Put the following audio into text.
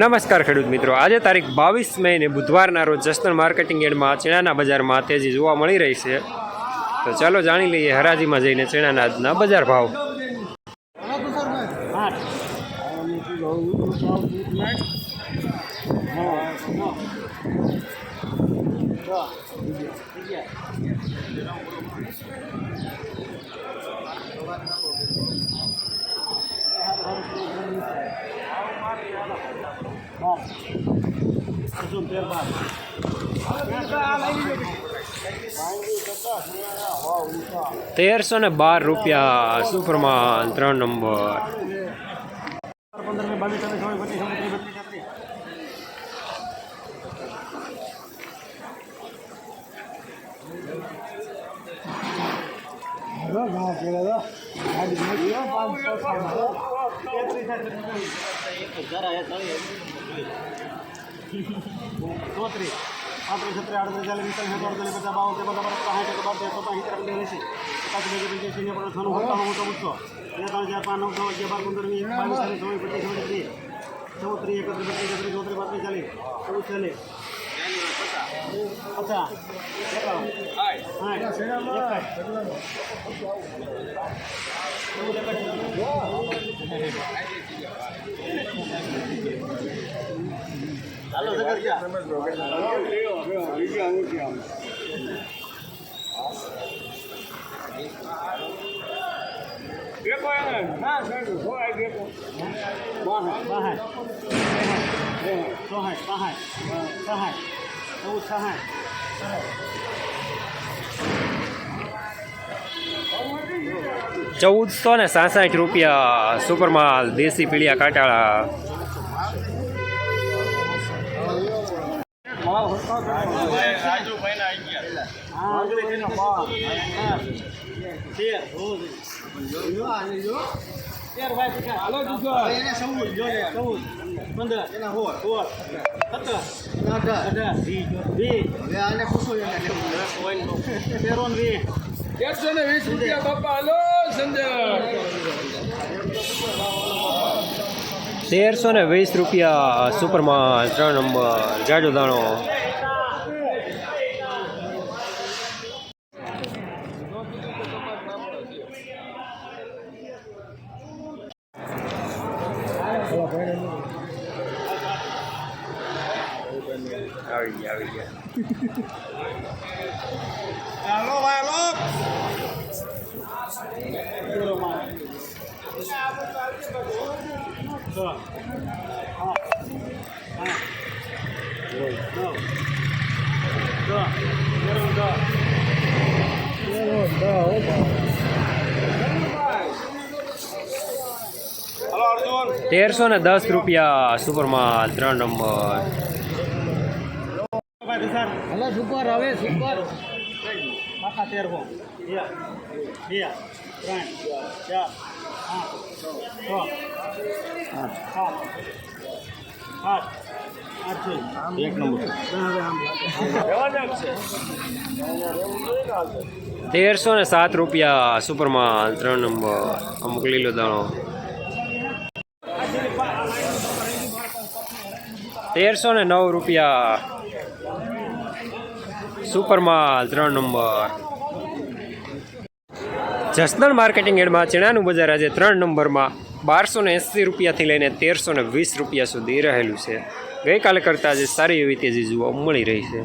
નમસ્કાર ખેડૂત મિત્રો. આજે તારીખ બાવીસ મેને બુધવારના રોજ જસનલ માર્કેટિંગ યાર્ડમાં ચણાના બજારમાં તેજી જોવા મળી રહી છે. તો ચાલો જાણી લઈએ હરાજીમાં જઈને ચણાના આજના બજાર ભાવ. તેરસો ને બાર રૂપિયા સુપ્રમાન ત્રણ નંબર. પંદર ને પચીસ ત્રીસ ચોત્રીસ પાંત્રીસ છત્રીસ આડત્રીસ ચાલીસ પિસ્તાલીસ અડતાલીસ પચાસ બાવન ત્રેપન ચોપન સાઠ એક બાર તેર ચોપન સિત્તેર અગિયાર એંસી એકાસી બેસી પંચ્યાસી શૂન્ય પણ છન્નું સત્તાણું ચૌદસો બે ત્રણ ચાર પાંચ નવ છ અગિયાર બાર પંદર વીસ બાવીસ ત્રીસ ચોવીસ પચીસ છવ્વીસ ત્રીસ ચોત્રીસ એકત્રીસ બત્રીસ તેત્રીસ ચોત્રીસ પાંત્રીસ ચાલીસ ચૌદ ચાલીસ પચાસ એકાવન સાઠ Halo, dengar ya. Dia kok yang nah, saya tuh kok dia kok. Bahan, bahan. Bahan, bahan, bahan. Bahan. Oh, bahan. Bahan. ચૌદસો ને સાસઠ રૂપિયા સુપરમાલ દેશી પીળિયા કાટાળા. એકસો ને વીસ રૂપિયા, બાપા. હલો, સંજય. તેરસો ને વીસ રૂપિયા સુપરમાં ત્રણ નંબર જાડો દાણો. આવી ગયા આવી ગયા અર્જુન તેરસો ને દસ રૂપિયા સુપરમાં ત્રણ નંબર. હાલો સુપર હવે સુપર પાકા તેર હો. બે બે ત્રણ ચાર આઠ છ આઠ. આઠ એક નંબર. તેરસો ને સાત રૂપિયા સુપરમાં ત્રણ નંબર. અમુક લીલો દાણો. તેરસો ને નવ રૂપિયા સુપરમાં ત્રણ નંબર. જસનલ માર્કેટિંગ એડમાં ચણાનું બજાર આજે ત્રણ નંબરમાં બારસો ને એંસી રૂપિયાથી લઈને તેરસો ને વીસ રૂપિયા સુધી રહેલું છે. ગઈકાલે કરતાં આજે સારી એવી તેજી જોવા મળી રહી છે.